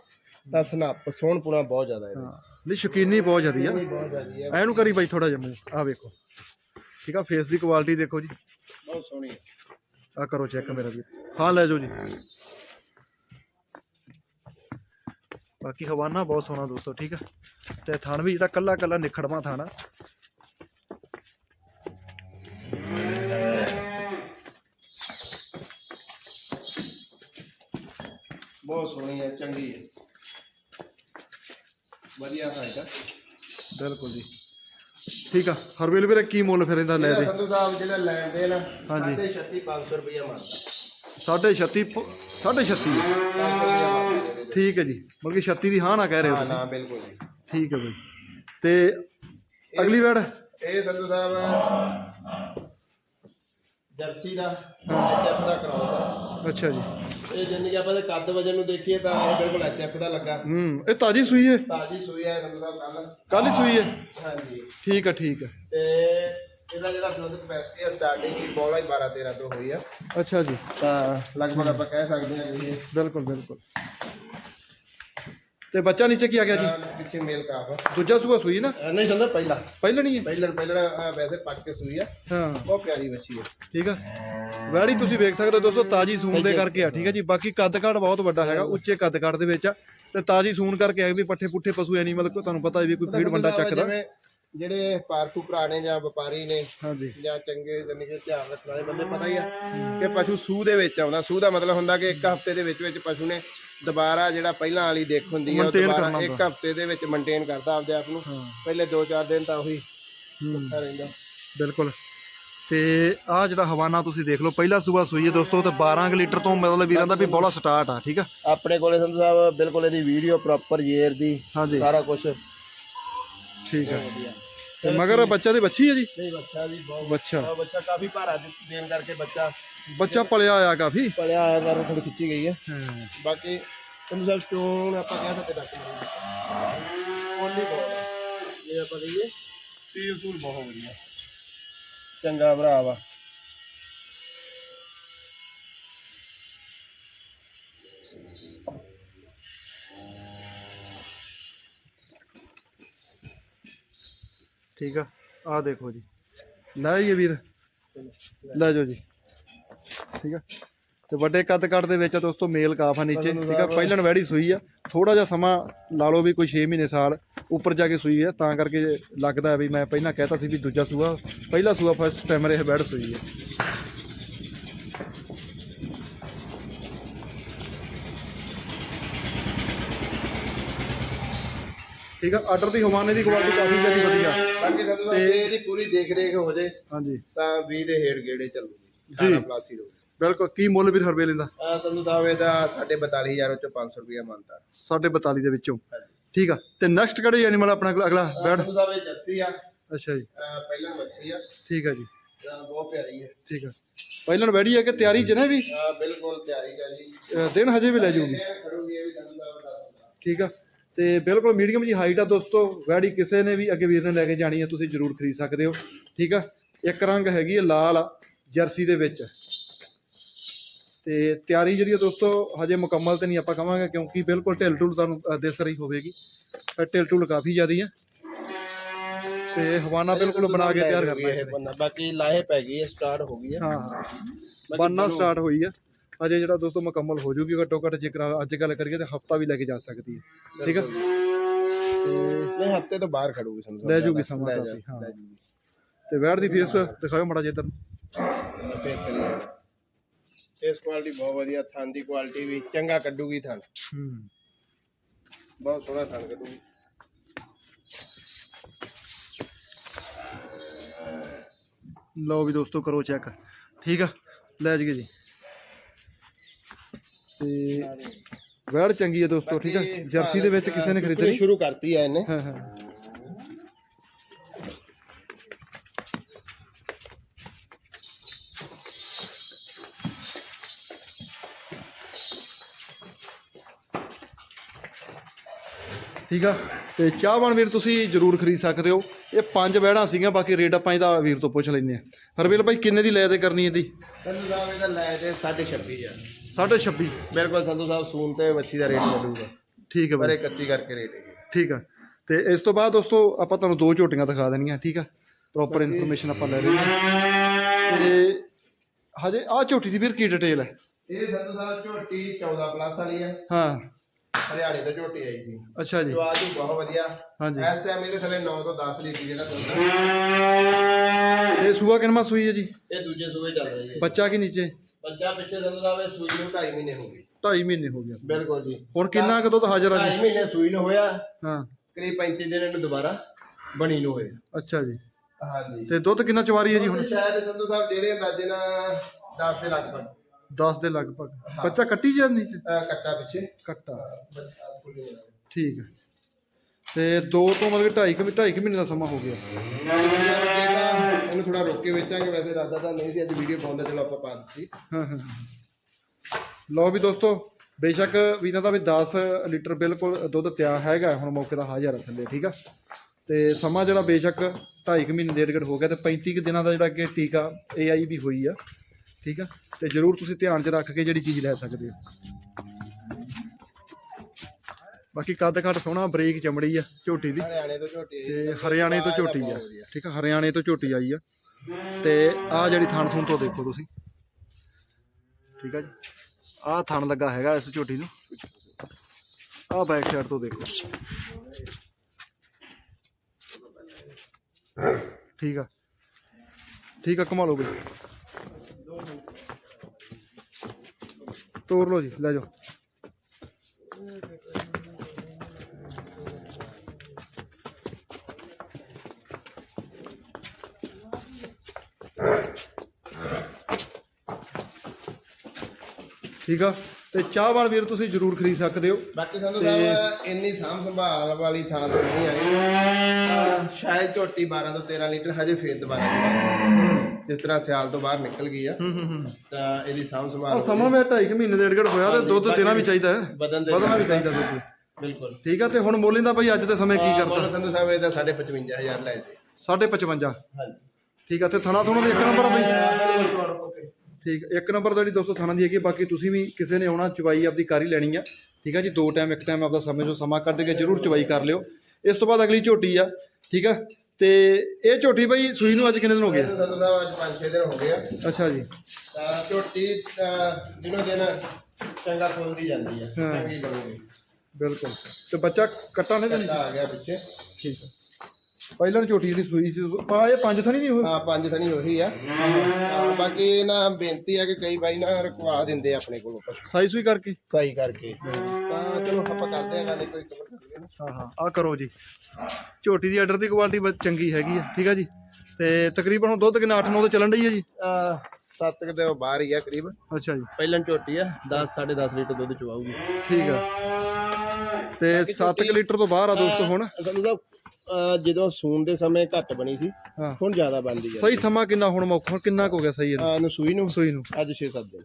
ਤਾਂ ਸਨੱਪ ਸੋਹਣਪੁਣਾ ਬਹੁਤ ਜ਼ਿਆਦਾ ਇਹਦੇ ਹਾਂ। ਨਹੀਂ ਸ਼ੌਕੀਨੀ ਬਹੁਤ ਜ਼ਿਆਦੀ ਆ। ਬਹੁਤ ਜ਼ਿਆਦੀ ਆ। ਐਨੂੰ ਕਰੀ ਬਾਈ ਥੋੜਾ ਜਿਹਾ ਮੂੰਹ। ਆ ਵੇਖੋ। ਠੀਕ ਆ ਫੇਸ ਦੀ ਕੁਆਲਿਟੀ ਦੇਖੋ ਜੀ। ਬਹੁਤ ਸੋਹਣੀ ਆ। ਆ ਕਰੋ ਚੈੱਕ ਮੇਰਾ ਵੀ। ਹਾਂ ਲੈ ਜਾਓ ਜੀ। ਬਾਕੀ ਹਵਾਨਾ ਬਹੁਤ ਸੋਹਣਾ ਦੋਸਤੋ ਠੀਕ ਆ। ਤੇ ਥਣ ਵੀ ਜਿਹੜਾ ਕੱਲਾ ਕੱਲਾ ਨਿਖੜਵਾ ਥਣ ਬਹੁਤ ਸੋਹਣੀ ਹੈ ਚੰਗੀ ਹੈ। ਵਧੀਆ ਸਾਈਜ਼ ਆ ਬਿਲਕੁਲ ਜੀ। ਠੀਕ ਆ ਹਰਵੇਲ ਵੀਰੇ ਕੀ ਮੁੱਲ ਫਿਰ ਇਹਦਾ ਲੈ ਦੇ? ਸੰਧੂ ਸਾਹਿਬ ਜਿਹੜਾ ਲੈਣ ਦੇ ਨਾ ਹਾਂਜੀ। 3500 ਰੁਪਏ ਮੰਗਦਾ ਸਾਢੇ 36 ਸਾਢੇ 36 ਠੀਕ ਹੈ ਜੀ। ਮਤਲਬ ਕਿ 36 ਦੀ ਹਾਂ ਨਾ ਕਹਿ ਰਹੇ ਹੋ ਹਾਂ ਤੁਸੀਂ। ਨਾ ਬਿਲਕੁਲ ਜੀ। ਠੀਕ ਹੈ ਬਈ। ਤੇ ਅਗਲੀ ਵੈੜ? ਇਹ ਸੰਧੂ ਸਾਹਿਬ ਜਰਸੀ ਦਾ ਐਚਐਫ ਦਾ ਕ੍ਰਾਸ ਆ। ਅੱਛਾ ਜੀ। ਇਹ ਜਿੰਨੀ ਕਿ ਆਪਾਂ ਦੇ ਕੱਦ ਵਜਨ ਨੂੰ ਦੇਖੀਏ ਤਾਂ ਇਹ ਬਿਲਕੁਲ ਐਚਐਫ ਦਾ ਲੱਗਾ। ਹੂੰ ਇਹ ਤਾਜੀ ਸੂਈ ਹੈ ਤਾਜੀ ਸੂਈ ਹੈ ਸੰਧੂ ਸਾਹਿਬ ਕੱਲ ਕੱਲ ਹੀ ਸੂਈ ਹੈ ਹਾਂਜੀ। ਠੀਕ ਆ ਠੀਕ ਆ। ਤੇ ਇਹਦਾ ਜਿਹੜਾ ਦੁੱਧ ਕਪੈਸਿਟੀ ਆ ਸਟਾਰਟਿੰਗ ਦੀ ਬੋਲਾ ਹੀ 12 13 ਤੋਂ ਹੋਈ ਆ। ਅੱਛਾ ਜੀ। ਤਾਂ ਲਗਭਗ ਆਪਾਂ ਕਹਿ ਸਕਦੇ ਹਾਂ ਇਹ ਬਿਲਕੁਲ ਬਿਲਕੁਲ। ਤੇ ਬੱਚਾ ਨੀਚੇ ਕੀ ਆ ਗਿਆ ਜੀ? ਪਿੱਛੇ ਮੇਲ ਕਾਫ ਆ ਦੂਜਾ ਸੂਆ ਸੂਈ ਨਾ? ਨਹੀਂ ਸੰਧੂ ਪਹਿਲਾ। ਪਹਿਲਾਂ ਨਹੀਂ ਹੈ ਪਹਿਲਾਂ ਪਹਿਲਾਂ ਵੈਸੇ ਪੱਕ ਕੇ ਸੂਈ ਆ। ਹਾਂ। ਬਹੁਤ ਪਿਆਰੀ ਬੱਚੀ ਹੈ ਠੀਕ ਆ? ਵੈੜੀ ਤੁਸੀਂ ਵੇਖ ਸਕਦੇ ਹੋ ਦੋਸਤੋ ਤਾਜੀ ਸੂਣ ਦੇ ਕਰਕੇ ਆ ਠੀਕ ਆ ਜੀ? ਬਾਕੀ ਕੱਦ ਕਾਠ ਬਹੁਤ ਵੱਡਾ ਹੈਗਾ ਉੱਚੇ ਕੱਦ ਕਾਠ ਦੇ ਵਿੱਚ ਆ। ਤੇ ਤਾਜੀ ਸੂਣ ਕਰਕੇ ਆ ਵੀ ਪੱਠੇ ਪੁੱਠੇ ਪਸ਼ੂ ਐਨੀਮਲ ਕੋ ਤੁਹਾਨੂੰ ਪਤਾ ਵੀ ਕੋਈ ਫੀਡ ਬੰਦਾ ਚੱਕਦਾ। ਜਿਵੇਂ ਜਿਹੜੇ ਪਾਰਕੂ ਭਰਾ ਨੇ ਜਾਂ ਵਪਾਰੀ ਨੇ ਹਾਂਜੀ। ਜਾਂ ਚੰਗੇ ਜਾਨੀ ਕਿ ਧਿਆਨ ਰੱਖਣ ਵਾਲੇ ਬੰਦੇ ਪਤਾ ਹੀ ਆ ਕਿ ਪਸ਼ੂ ਸੂਹ ਦੇ ਵਿੱਚ ਆਉਂਦਾ। ਸੂਹ ਦਾ ਮਤਲਬ ਹੁੰਦਾ ਕਿ ਇੱਕ ਹਫ਼ਤੇ ਦੇ ਵਿੱਚ ਵਿੱਚ ਪਸ਼ੂ ਨੇ ਦੁਬਾਰਾ ਜਿਹੜਾ ਪਹਿਲਾਂ ਵਾਲੀ ਦੇਖ ਹੁੰਦੀ ਉਹ Maintain ਦੁਬਾਰਾ ਕਰਨਾ ਇੱਕ ਹਫ਼ਤੇ ਦੇ ਵਿੱਚ ਮੇਨਟੇਨ ਕਰਦਾ ਆਪਦੇ ਆਪ ਨੂੰ। ਹਾਂ। ਪਹਿਲੇ 2-4 ਦਿਨ ਤਾਂ ਉਹੀ ਹੂੰ। ਭੁੱਖਾ ਰਹਿੰਦਾ। ਬਿਲਕੁਲ। ਤੇ ਆ ਜਿਹੜਾ ਹਵਾਨਾ ਤੁਸੀਂ ਦੇਖ ਲਓ ਪਹਿਲਾ ਸੂਆ ਸੂਈ ਹੈ ਦੋਸਤੋ ਤੇ 12 ਕੁ ਲੀਟਰ ਤੋਂ ਮਤਲਬ ਵੀਰਾਂ ਦਾ ਵੀ ਬੋਲਾ ਸਟਾਰਟ ਆ ਠੀਕ ਆ? ਆਪਣੇ ਕੋਲੇ ਸੰਧੂ ਸਾਹਿਬ ਬਿਲਕੁਲ ਇਹਦੀ ਵੀਡੀਓ ਪ੍ਰੋਪਰ ਯੇਰ ਦੀ ਹਾਂਜੀ। ਸਾਰਾ ਕੁਝ ਠੀਕ ਆ ਤੇ ਮਗਰ ਬੱਚਾ ਦੀ ਬੱਚੀ ਹੈ ਜੀ? ਨਹੀਂ ਬੱਚਾ ਵੀ ਬਹੁਤ ਬੱਚਾ। ਬੱਚਾ ਕਾਫੀ ਭਾਰਾ ਦੇਣ ਕਰਕੇ ਬੱਚਾ। ਬੱਚਾ ਪਲਿਆ ਆ ਕਾਫੀ? ਪੜਿਆ ਆਇਆ ਕਰ ਥੋੜੀ ਖਿੱਚੀ ਗਈ ਹੈ। ਹਾਂ। ਬਾਕੀ ਸੰਧੂ ਸਾਹਿਬ ਸਟੋਨ ਆਪਾਂ ਕਹਿ ਸਕਦੇ ਡਾਕਟਰ ਓਨਲੀ ਬਹੁਤ ਇਹ ਆਪਾਂ ਕਹੀਏ ਸੀਲ ਸੂਲ ਬਹੁਤ ਵਧੀਆ। ਚੰਗਾ ਭਰਾ ਵਾ। ਠੀਕ ਆ ਆ ਦੇਖੋ ਜੀ। ਲੈ ਜੀ ਵੀਰ। ਲੈ ਜਾਓ ਜੀ। ਠੀਕ ਆ। ਤੇ ਵੱਡੇ ਕੱਦ ਕੱਟ ਦੇ ਵਿੱਚ ਆ ਦੋਸਤੋ ਮੇਲ ਕਾਫ ਆ ਨੀਚੇ। ਠੀਕ ਆ ਪਹਿਲਣ ਵੈੜੀ ਸੂਈ ਆ। ਥੋੜਾ ਜਿਹਾ ਸਮਾਂ ਲਾ ਲਓ ਵੀ ਕੋਈ 6 ਮਹੀਨੇ ਸਾਲ ਉੱਪਰ ਜਾ ਕੇ ਸੂਈ ਆ। ਤਾਂ ਕਰਕੇ ਲੱਗਦਾ ਵੀ ਮੈਂ ਪਹਿਲਾਂ ਕਹਿਤਾ ਸੀ ਵੀ ਦੂਜਾ ਸੂਆ ਪਹਿਲਾ ਸੂਆ ਫਸਟ ਟਾਈਮਰ ਇਹ ਵੈੜ ਸੂਈ ਆ। ਠੀਕ ਆ ਆਰਡਰ ਦੀ ਹਵਾਨੇ ਦੀ ਕੁਆਲਿਟੀ ਕਾਫੀ ਜ਼ਿਆਦਾ ਵਧੀਆ। ਬਾਕੀ ਸੰਧੂ ਸਾਹਿਬ ਜੇ ਇਹਦੀ ਪੂਰੀ ਦੇਖ ਰੇਖ ਹੋ ਜੇ ਹਾਂਜੀ। ਤਾਂ 20 ਦੇ ਹੇਠ ਗੇੜੇ ਚੱਲੂਗੀ ਜੀ। 18 ਪਲੱਸ ਹੀ ਬਿਲਕੁਲ ਕੀ ਮੁੱਲ ਵੀਰ ਹਰਵੇ ਲੈਂਦਾ ਸੰਧੂ ਸਾਹਿਬ ਇਹਦਾ 42500 ਚੋਂ 500 ਰੁਪਇਆ ਮੰਨਦਾ ਸਾਢੇ 42 ਦੇ ਵਿੱਚੋਂ। ਠੀਕ ਆ ਤੇ ਨੈਕਸਟ ਕਿਹੜੇ ਐਨੀਮਲ ਆਪਣਾ ਅਗਲਾ- ਅਗਲਾ ਬੈਡ ਸੰਧੂ ਸਾਹਿਬ ਇਹ ਜਰਸੀ ਆ। ਅੱਛਾ ਜੀ। ਅਹ ਪਹਿਲਾਂ ਮੱਛੀ ਆ। ਠੀਕ ਆ ਜੀ। ਅਹ ਬਹੁਤ ਪਿਆਰੀ ਹੈ ਠੀਕ ਆ। ਪਹਿਲਾਂ ਵੈੜੀ ਹੈ ਕਿ ਤਿਆਰੀ ਚ ਨੇ ਵੀ? ਬਿਲਕੁਲ ਤਿਆਰੀ ਕਰ ਜੀ। ਦਿਨ ਹਜੇ ਵੀ ਲੈ ਦੱਸਦਾ ਠੀਕ ਆ। ਤੇ ਬਿਲਕੁਲ ਮੀਡੀਅਮ ਜੀ ਹਾਈਟ ਆ ਦੋਸਤੋ ਵੈੜੀ ਕਿਸੇ ਨੇ ਵੀ ਅੱਗੇ ਵੀਰ ਨੇ ਲੈ ਕੇ ਜਾਣੀ ਹੈ ਤੁਸੀਂ ਜਰੂਰ ਖਰੀਦ ਸਕਦੇ ਹੋ ਠੀਕ ਆ? ਇੱਕ ਰੰਗ ਹੈਗੀ ਹੈ ਲਾਲ ਆ ਜਰਸੀ ਦੇ ਵਿੱਚ। ਤੇ ਤਿਆਰੀ ਜਿਹੜੀ ਆ ਦੋਸਤੋ ਹਜੇ ਮੁਕੰਮਲ ਤੇ ਨਹੀਂ ਆਪਾਂ ਕਵਾਂਗੇ ਕਿਉਂਕਿ ਬਿਲਕੁਲ ਢਿੱਲ ਢੁੱਲ ਤੁਹਾਨੂੰ ਦਿਸ ਰਹੀ ਹੋਵੇਗੀ। ਢਿੱਲ ਢੁੱਲ ਕਾਫੀ ਜ਼ਿਆਦੀ ਆ। ਤੇ ਹਵਾਨਾ ਬਿਲਕੁਲ ਬਣਾ ਕੇ ਤਿਆਰ ਕਰਨਾ ਬੰਦਾ ਬਾਕੀ ਲਾਹੇ ਪੈ ਗਈ ਹੈ ਸਟਾਰਟ ਹੋ ਗਈ ਹੈ ਹਾਂ ਹਾਂ ਬਣਨਾ ਸਟਾਰਟ ਹੋਈ ਆ। ਅਜੇ ਜਿਹੜਾ ਦੋਸਤੋ ਮੁਕੰਮਲ ਹੋ ਜੂਗੀ ਘੱਟੋ ਘੱਟ ਜੇਕਰ ਅੱਜ ਗੱਲ ਕਰੀਏ ਤੇ ਹਫਤਾ ਵੀ ਲੈ ਕੇ ਜਾ ਸਕਦੀ ਹੈ। ਠੀਕ ਆ? ਤੇ ਹਫ਼ਤੇ ਤੋਂ ਬਾਹਰ ਖੜੂਗੀ ਸਾਹਿਬ ਲੈ ਜੂਗੀ। ਸਮਾਂ ਲੈ ਕਾਫੀ, ਜਾ- ਹਾਂ। ਤੇ ਵੈੜ ਦੀ ਫੇਸ ਦਿਖਾਓ ਮੜਾ ਜੇ ਤਨ ਫੇਸ ਕੁਆਲਿਟੀ ਬਹੁਤ ਵਧੀਆ ਥਣ ਦੀ ਕੁਆਲਿਟੀ ਵੀ ਚੰਗਾ ਕੱਢੂਗੀ ਹੂੰ। ਬਹੁਤ ਸੋਹਣਾ ਥਣ ਕੱਢੂਗੀ। ਲਓ ਵੀ ਦੋਸਤੋ ਕਰੋ ਚੈੱਕ ਠੀਕ ਆ? ਲੈ ਜੀਏ ਜੀ। ਤੇ ਵੈੜ ਚੰਗੀ ਹੈ ਦੋਸਤੋ ਠੀਕ ਆ? ਜਰਸੀ ਦੇ ਵਿੱਚ ਕਿਸੇ ਨੇ ਖਰੀਦਣੀ? ਸ਼ੁਰੂ ਕਰਤੀ ਇਹਨੇ। ਹਾਂ ਹਾਂ। ਠੀਕ ਆ? ਤੇ ਚਾਹਵਾਨ ਵੀਰ ਤੁਸੀਂ ਜਰੂਰ ਖਰੀਦ ਸਕਦੇ ਹੋ। ਇਹ ਪੰਜ ਵੈੜਾਂ ਸੀਗੀਆਂ ਬਾਕੀ ਰੇਟ ਆਪਾਂ ਇਹਦਾ ਵੀਰ ਤੋਂ ਪੁੱਛ ਲੈਂਦੇ ਆ ਹਰਵੇਲ ਭਾਈ ਕਿੰਨੇ ਦੀ ਲੈ ਤੇ ਕਰਨੀ ਇਹਦੀ? ਸੰਧੂ ਸਾਹਿਬ ਇਹਦਾ ਲੈ ਤੇ 26.5 ਆ 26.5 ਬਿਲਕੁਲ ਸੰਧੂ ਸਾਹਿਬ ਸੂਨ ਤੇ ਮੱਛੀ ਦਾ ਰੇਟ ਮਿਲੂਗਾ ਠੀਕ ਹੈ ਪਰ ਬਾਈ। ਕੱਚੀ ਕਰਕੇ ਰੇਟ ਹੈ। ਠੀਕ ਆ। ਤੇ ਇਸ ਤੋਂ ਬਾਅਦ ਦੋਸਤੋ ਆਪਾਂ ਤੁਹਾਨੂੰ ਦੋ ਝੋਟੀਆਂ ਦਿਖਾ ਦੇਣੀਆਂ ਠੀਕ ਆ? ਪ੍ਰੋਪਰ ਇਨਫੋਰਮੇਸ਼ਨ ਆਪਾਂ ਲੈ ਲਈ ਹੈ। ਤੇ ਹਜੇ ਆਹ ਝੋਟੀ ਦੀ ਵੀਰ ਕੀ ਡਿਟੇਲ ਹੈ? ਇਹ ਸੰਧੂ ਸਾਹਿਬ ਝੋਟੀ 14 ਪਲੱਸ ਵਾਲੀ ਆ ਹਾਂ। ਹਰਿਆਣੇ ਤੋਂ ਝੋਟੀ ਆਈ ਸੀ। ਅੱਛਾ ਜੀ। ਜਵਾਜ ਵੀ ਬਹੁਤ ਵਧੀਆ। ਹਾਂਜੀ। ਇਸ ਟਾਈਮ ਇਹਦੇ ਥੱਲੇ 9 ਤੋਂ 10 ਲੀਟਰ ਜਿਹੜਾ ਦੁੱਧ ਇਹ ਸੂਆ ਕਿੰਨਵਾਂ ਸੂਈ ਹੈ ਜੀ? ਇਹ ਦੂਜੇ ਸੂਏ ਚੱਲ ਰਹੀ ਹੈ ਬੱਚਾ ਕੀ ਨੀਚੇ? ਬੱਚਾ ਪਿੱਛੇ ਸਾਹਿਬ ਇਹ ਸੂਈ ਨੂੰ 2.5 ਮਹੀਨੇ ਹੋ ਗਏ। 2.5 ਮਹੀਨੇ ਹੋ ਗਿਆ ਬਿਲਕੁਲ ਜੀ। ਹੁਣ ਕਿੰਨਾ ਕੁ ਦੁੱਧ ਹਾਜ਼ਰ ਆ 2.5 ਜੀ ਮਹੀਨੇ ਸੂਈ ਨੂੰ ਹੋਇਆ। ਹਾਂ। ਕਰੀਬ 35 ਦਿਨ ਇਹਨੂੰ ਦੁਬਾਰਾ ਬਣੀ ਨੂੰ ਹੋਏ ਅੱਛਾ ਜੀ। ਹਾਂਜੀ। ਤੇ ਦੁੱਧ ਕਿੰਨਾ ਚਵਾਰੀ ਹੈ ਜੀ ਹੁਣ? ਸ਼ਾਇਦ ਸੰਧੂ ਸਾਹਿਬ ਜਿਹੜੇ ਅੰਦਾਜ਼ੇ ਨਾਲ 10 ਦੇ ਲਗਭਗ। 10 ਦੇ ਲਗਭਗ। ਬੱਚਾ ਕੱਟੀ ਜਾਂ ਨੀਚੇ ਅਹ ਕੱਟਾ ਪਿੱਛੇ। ਕੱਟਾ। ਬੱਚਾ। ਠੀਕ ਹੈ। ਤੇ ਦੋ ਤੋਂ ਮਤਲਬ 2.5 2.5 ਮਹੀਨੇ ਦਾ ਸਮਾਂ ਹੋ ਗਿਆ। ਇਹਨੂੰ ਥੋੜਾ ਰੋਕ ਕੇ ਵੇਚਾਂਗੇ। ਵੈਸੇ ਇਰਾਦਾ ਤਾਂ ਨਹੀਂ ਸੀ ਅੱਜ ਵੀਡੀਓ ਪਾਉਂਦਾ ਚਲੋ ਆਪਾਂ ਪਾ ਦਿੱਤੀ। ਹਾਂ ਹਾਂ ਹਾਂ। ਲਓ ਵੀ ਦੋਸਤੋ ਬੇਸ਼ੱਕ ਵੀ ਇਹਨਾਂ ਦਾ ਵੀ 10 ਲੀਟਰ ਬਿਲਕੁਲ ਦੁੱਧ ਤਿਆਰ ਹੈਗਾ ਹੁਣ ਮੌਕੇ ਦਾ ਹਾਜ਼ਰ ਥੱਲੇ ਠੀਕ ਆ? ਤੇ ਸਮਾਂ ਜਿਹੜਾ ਬੇਸ਼ੱਕ 2.5 ਮਹੀਨੇ ਡੇਢ ਘੜ ਹੋ ਗਿਆ ਤੇ 35 ਕੁ ਦਿਨਾਂ ਦਾ ਜਿਹੜਾ ਅੱਗੇ ਟੀਕਾ ਵੀ ਹੋਈ ਆ। ਠੀਕ ਆ? ਤੇ ਜਰੂਰ ਤੁਸੀਂ ਧਿਆਨ 'ਚ ਰੱਖ ਕੇ ਜਿਹੜੀ ਚੀਜ਼ ਲੈ ਸਕਦੇ ਹੋ। ਬਾਕੀ ਕੱਦ ਘੱਟ ਸੋਹਣਾ ਬਰੀਕ ਚਮੜੀ ਆ ਝੋਟੀ ਦੀ। ਹਰਿਆਣੇ ਤੋਂ ਝੋਟੀ ਤੇ ਹਰਿਆਣੇ ਤੋਂ ਝੋਟੀ ਆ। ਠੀਕ ਆ ਹਰਿਆਣੇ ਤੋਂ ਝੋਟੀ ਆਈ ਆ। ਤੇ ਆ ਜਿਹੜੀ ਥਣ ਥੁਣ ਤੋਂ ਦੇਖੋ ਤੁਸੀਂ। ਠੀਕ ਆ ਜੀ। ਆਹ ਥਣ ਲੱਗਾ ਹੈਗਾ ਇਸ ਝੋਟੀ ਨੂੰ। ਆਹ ਬੈਕ ਸਾਈਡ ਤੋਂ ਦੇਖੋ। ਠੀਕ ਆ। ਠੀਕ ਆ ਘੁਮਾ ਲਓ ਬਈ। ਤੋੜ ਲਓ ਜੀ ਲੈ ਜਾਓ। ਠੀਕ ਆ? ਤੇ ਚਾਹ ਵਾਲ ਵੀਰ ਤੁਸੀਂ ਜਰੂਰ ਖਰੀਦ ਸਕਦੇ ਹੋ। ਬਾਕੀ ਸਾਨੂੰ ਸਾਹਿਬ ਇੰਨੀ ਸਾਂਭ ਸੰਭਾਲ ਵਾਲੀ ਥਾਂ ਤੇ ਨਹੀਂ ਆਈ। ਸ਼ਾਇਦ ਝੋਟੀ 12 ਤੋਂ 13 ਲੀਟਰ ਹਜੇ ਫੇਰ ਦੁਬਾਰਾ। ਜਿਸ ਤਰ੍ਹਾਂ ਸਿਆਲ ਤੋਂ ਬਾਹਰ ਨਿਕਲ ਗਈ ਆ ਹੂੰ ਹੂੰ ਹੂੰ। ਤਾਂ ਇਹਦੀ ਸਾਂਭ ਸੰਭਾਲ ਸਮਾਂ ਮੈਂ 2.5 ਮਹੀਨੇ ਦੇ ਡੇਢ ਹੋਇਆ ਤੇ ਦੁੱਧ ਦੇਣਾ ਵੀ ਚਾਹੀਦਾ ਹੈ। ਦੇ ਵਧਣਾ ਵੀ ਚਾਹੀਦਾ ਦੁੱਧ। ਬਿਲਕੁਲ। ਠੀਕ ਆ ਤੇ ਹੁਣ ਮੋਲੀ ਦਾ ਭਾਈ ਅੱਜ ਦੇ ਸਮੇਂ ਕੀ ਕਰਦਾ ਮੁੱਲ ਸੰਧੂ ਸਾਹਿਬ ਇਹਦਾ 55000 ਲਏ ਸੀ 55 ਹਾਂਜੀ। ਠੀਕ ਆ ਤੇ ਥਣਾ ਥਣਾ ਦੇ ਇੱਕ ਨੰਬਰ ਆ ਓਕੇ ਠੀਕ ਇੱਕ ਨੰਬਰ ਜਿਹੜੀ ਦੋਸਤੋ ਥਾਣਾ ਦੀ ਹੈਗੀ ਬਾਕੀ ਤੁਸੀਂ ਵੀ ਕਿਸੇ ਨੇ ਆਉਣਾ ਚਵਾਈ ਆਪਦੀ ਕਾਰੀ ਲੈਣੀ ਆ। ਠੀਕ ਆ ਜੀ ਦੋ ਟਾਈਮ ਇੱਕ ਟਾਈਮ ਆਪਦਾ ਸਮੇਂ ਜੋ ਸਮਾਂ ਕੱਢ ਕੇ ਜਰੂਰ ਚਵਾਈ ਕਰ ਲਿਓ। ਇਸ ਤੋਂ ਬਾਅਦ ਅਗਲੀ ਝੋਟੀ ਆ ਠੀਕ ਆ? ਤੇ ਇਹ ਝੋਟੀ ਬਈ ਸੂਈ ਨੂੰ ਅੱਜ ਕਿੰਨੇ ਦਿਨ ਹੋ ਗਏ? ਆ? ਅੱਜ 5-6 ਦਿਨ ਹੋ ਗਏ ਆ। ਅੱਛਾ ਜੀ। ਤਾਂ ਝੋਟੀ ਤਾਂ ਦਿਨੋ ਦਿਨ ਚੰਗਾ ਖੁੱਲਦੀ ਜਾਂਦੀ ਆ ਹਾਂ। ਚੰਗੀ ਬਣੂਗੀ ਬਿਲਕੁਲ। ਤੇ ਬੱਚਾ ਕੱਟਾ ਨਹੀਂ ਦਿੰਦੀ ਕੱਟਾ ਆ ਗਿਆ ਪਿੱਛੇ। ਠੀਕ ਆ। ਪਹਿਲਾਂ ਝੋਟੀ ਜਿਹੜੀ ਸੂਈ ਸੀ ਪਾ ਇਹ ਪੰਜ ਥਣੀ ਨਹੀਂ ਹੋਈ ਹਾਂ ਪੰਜ ਥਣੀ ਉਹੀ ਆ। ਹਾਂ, ਬਾਕੀ ਇਹ ਨਾ ਬੇਨਤੀ ਆ ਕਿ ਕਈ ਬਾਈ ਨਾ ਰਕਵਾ ਦਿੰਦੇ ਆ ਆਪਣੇ ਕੋਲੋਂ ਪਸ਼ੂ। ਸਾਈ ਸੂਈ ਕਰਕੇ? ਸਹੀ ਕਰਕੇ। ਤਾਂ ਚਲੋ ਆਪਾਂ ਕਰਦੇ ਆ ਗੱਲ ਇੱਕ ਇੱਕ ਮਿੰਟ ਹਾਂ ਹਾਂ ਆ ਕਰੋ ਜੀ। ਝੋਟੀ ਦੀ ਆਰਡਰ ਦੀ ਕੁਆਲਿਟੀ ਬਹੁਤ ਚੰਗੀ ਹੈਗੀ ਆ ਠੀਕ ਆ ਜੀ? ਤੇ ਤਕਰੀਬਨ ਹੁਣ ਦੁੱਧ ਕਿੰਨਾ 8-9 ਤੋਂ ਚੱਲਣ ਡਈ ਹੈ ਜੀ? ਆ ਸੱਤ ਕੁ ਦੇ ਉਹ ਬਾਹਰ ਹੀ ਆ ਕਰੀਬ। ਅੱਛਾ ਜੀ। ਪਹਿਲਾਂ ਝੋਟੀ ਆ 10 10.5 ਲੀਟਰ ਦੁੱਧ ਚਵਾਉਗੀ ਠੀਕ ਆ। ਤੇ 7 ਲੀਟਰ ਤੋਂ ਬਾਹਰ ਆ ਦੋਸਤੋ ਹੁਣ? ਸਾਨੂੰ ਤਾਂ ਅਹ, ਜਦੋਂ ਸੂਣ ਦੇ ਸਮੇਂ ਘੱਟ ਬਣੀ ਸੀ ਹਾਂ। ਹੁਣ ਜ਼ਿਆਦਾ ਬਣਦੀ ਆ ਸਹੀ ਸਮਾਂ ਕਿੰਨਾ ਹੁਣ ਮੌਕਾ ਹੁਣ ਕਿੰਨਾ ਕੁ ਹੋ ਗਿਆ ਸਹੀ ਇਹਨੂੰ? ਆ ਨੂੰ ਸੂਈ ਨੂੰ? ਸੂਈ ਨੂੰ। ਅੱਜ 6-7 ਦਿਨ।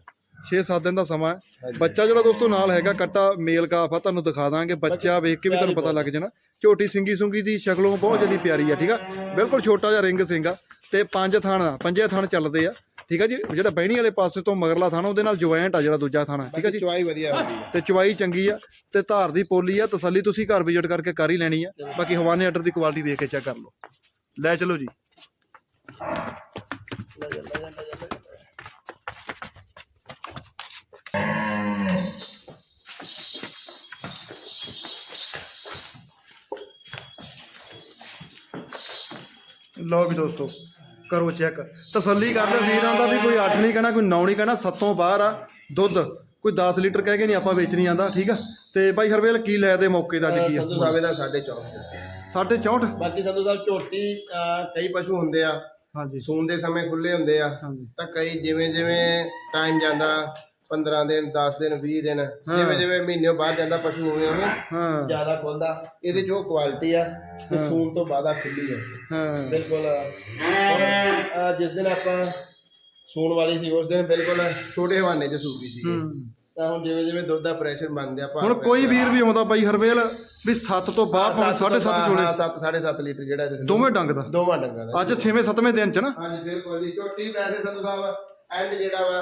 6-7 ਦਿਨ ਦਾ ਸਮਾਂ ਹੈ। ਹਾਂਜੀ। ਬੱਚਾ ਜਿਹੜਾ ਦੋਸਤੋ ਨਾਲ ਹੈਗਾ ਕੱਟਾ ਮੇਲ ਕਾਫ ਆ ਤੁਹਾਨੂੰ ਦਿਖਾ ਦਾਂਗੇ। ਬੱਚਾ ਵੇਖ ਕੇ ਵੀ ਤੁਹਾਨੂੰ ਪਤਾ ਲੱਗ ਜਾਣਾ। ਝੋਟੀ ਸਿੰਗੀ ਸੁੰਗੀ ਦੀ ਸ਼ਕਲੋਂ ਬਹੁਤ ਜ਼ਿਆਦਾ ਪਿਆਰੀ ਆ ਠੀਕ ਆ? ਬਿਲਕੁਲ ਛੋਟਾ ਜਿਹਾ ਰਿੰਗ ਆ। ਤੇ ਪੰਜ ਥਣ ਆ ਪੰਜੇ ਥਣ ਚੱਲਦੇ ਆ। ਠੀਕ ਆ ਜੀ? ਜਿਹੜਾ ਬਹਿਣੀ ਵਾਲੇ ਪਾਸੇ ਤੋਂ ਮਗਰਲਾ ਥਣ ਉਹਦੇ ਨਾਲ ਜੁਆਇੰਟ ਆ ਜਿਹੜਾ ਦੂਜਾ ਥਣ ਠੀਕ ਆ ਜੀ? ਚਵਾਈ ਵਧੀਆ ਹੁੰਦੀ ਆ। ਤੇ ਚਵਾਈ ਚੰਗੀ ਆ ਤੇ ਧਾਰ ਦੀ ਪੋਲੀ ਆ ਤਸੱਲੀ ਤੁਸੀਂ ਘਰ ਵਿਜ਼ਿਟ ਕਰਕੇ ਕਰ ਹੀ ਲੈਣੀ ਆ। ਬਾਕੀ ਹਵਾਨੇ ਆਰਡਰ ਦੀ ਕੁਆਲਿਟੀ ਵੇਖ ਕੇ ਚੈੱਕ ਕਰ ਲਓ। ਲੈ ਚਲੋ ਜਾ। ਲਓ ਵੀ ਦੋਸਤੋ ਕਰੋ ਚੈੱਕ। ਤਸੱਲੀ ਕਰ ਲਿਓ ਵੀਰਾਂ ਦਾ ਵੀ ਕੋਈ 8 ਨਹੀਂ ਕਹਿਣਾ ਕੋਈ 9 ਨਹੀਂ ਕਹਿਣਾ ਸੱਤੋਂ ਬਾਹਰ ਆ ਦੁੱਧ। ਕੋਈ 10 ਲੀਟਰ ਕਹਿ ਕੇ ਨਹੀਂ ਆਪਾਂ ਵੇਚਣੀ ਆਂਦਾ ਠੀਕ ਆ? ਤੇ ਬਾਈ ਹਰਵੇਲ ਕੀ ਲੈ ਦੇ ਮੌਕੇ ਦਾ ਅੱਜ ਕੀ ਆ? ਸੰਧੂ ਸਾਹਿਬ ਦਾ 4.5 ਸਾਢੇ 64 ਬਾਕੀ ਸੰਧੂ ਸਾਹਿਬ ਝੋਟੀ ਅਹ, ਕਈ ਪਸ਼ੂ ਹੁੰਦੇ ਆ। ਹਾਂਜੀ। ਸੂਣ ਦੇ ਸਮੇਂ ਖੁੱਲੇ ਹੁੰਦੇ ਆ। ਹਾਂਜੀ। ਤਾਂ ਕਈ ਜਿਵੇਂ ਜਿਵੇਂ ਟਾਈਮ ਜਾਂਦਾ 15 ਦਿਨ 10 ਦਿਨ 20 ਦਿਨ ਜਿਵੇਂ ਜਿਵੇਂ ਮਹੀਨੇ ਬਾਅਦ ਜਾਂਦਾ ਪਸ਼ੂ ਉਵੇਂ ਉਵੇਂ ਹਾਂ। ਜ਼ਿਆਦਾ ਖੁੱਲਦਾ। ਇਹਦੇ ਉਹ ਕੁਆਲਿਟੀ ਆ ਤੇ ਸੂਣ ਤੋਂ ਬਾਅਦ ਆ ਖੁੱਲੀ ਆ। ਹਾਂ। ਬਿਲਕੁਲ। ਜਿਸ ਦਿਨ ਆਪਾਂ ਸੂਣ ਵਾਲੀ ਸੀ ਉਸ ਦਿਨ ਬਿਲਕੁਲ ਛੋਟੇ ਹਵਾਨੇ 'ਚ ਸੂਗੀ ਸੀ। ਤਾਂ ਹੁਣ ਜਿਵੇਂ ਜਿਵੇਂ ਦੁੱਧ ਦਾ ਪ੍ਰੈਸ਼ਰ ਬਣਦਿਆ ਹੁਣ ਕੋਈ ਵੀਰ ਵੀ ਆਉਂਦਾ ਬਾਈ ਹਰਵੇਲ ਵੀ 7 ਤੋਂ ਬਾਅਦ ਭਾਵੇਂ 7.5 ਚੋਲੇ 7 7.5 ਲੀਟਰ ਜਿਹੜਾ ਇਹਦੇ ਦੋਵੇਂ ਡੰਗ ਦਾ? ਦੋਵਾਂ ਡੰਗਾਂ ਦਾ। ਅੱਜ 6ਵੇਂ 7ਵੇਂ ਦਿਨ ਚ ਨਾ? ਹਾਂਜੀ ਬਿਲਕੁਲ ਜੀ ਝੋਟੀ ਵੈਸੇ ਸੰਧੂ ਸਾਹਿਬ ਐਂਡ ਜਿਹੜਾ ਵਾ